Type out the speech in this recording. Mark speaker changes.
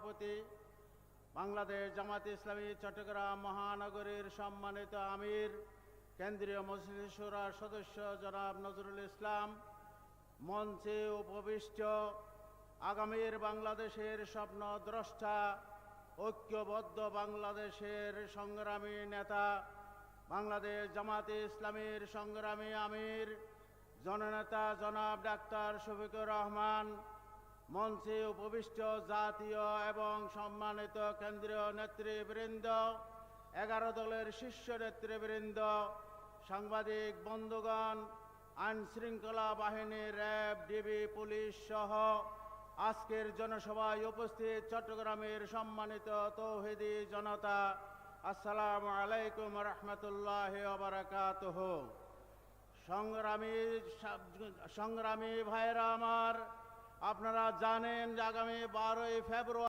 Speaker 1: সভাপতি, বাংলাদেশ জামাত ইসলামী চট্টগ্রাম মহানগরীর সম্মানিত আমির, কেন্দ্রীয় মসজিদ সুরার সদস্য জনাব নজরুল ইসলাম, মঞ্চে উপবিষ্ট আগামীর বাংলাদেশের স্বপ্ন দ্রষ্টা, ঐক্যবদ্ধ বাংলাদেশের সংগ্রামী নেতা, বাংলাদেশ জামাতে ইসলামীর সংগ্রামী আমির, জননেতা জনাব ডাক্তার শফিকুর রহমান মঞ্চে উপবিষ্ট জাতীয় এবং সম্মানিত কেন্দ্রীয় নেতৃবৃন্দ, এগারো দলের শীর্ষ নেতৃবৃন্দ, সাংবাদিক বন্ধুগণ আইন শৃঙ্খলা বাহিনী র্যাব, ডিবি, পুলিশ সহ আজকের জনসভায় উপস্থিত চট্টগ্রামের সম্মানিত তৌহিদি জনতা। আসসালামু আলাইকুম রহমতুল্লাহ বারাকাতুহ। সংগ্রামী সংগ্রামী ভাইরা আমার আপনারা জানেন যে আগামী বারোই ফেব্রুয়ারি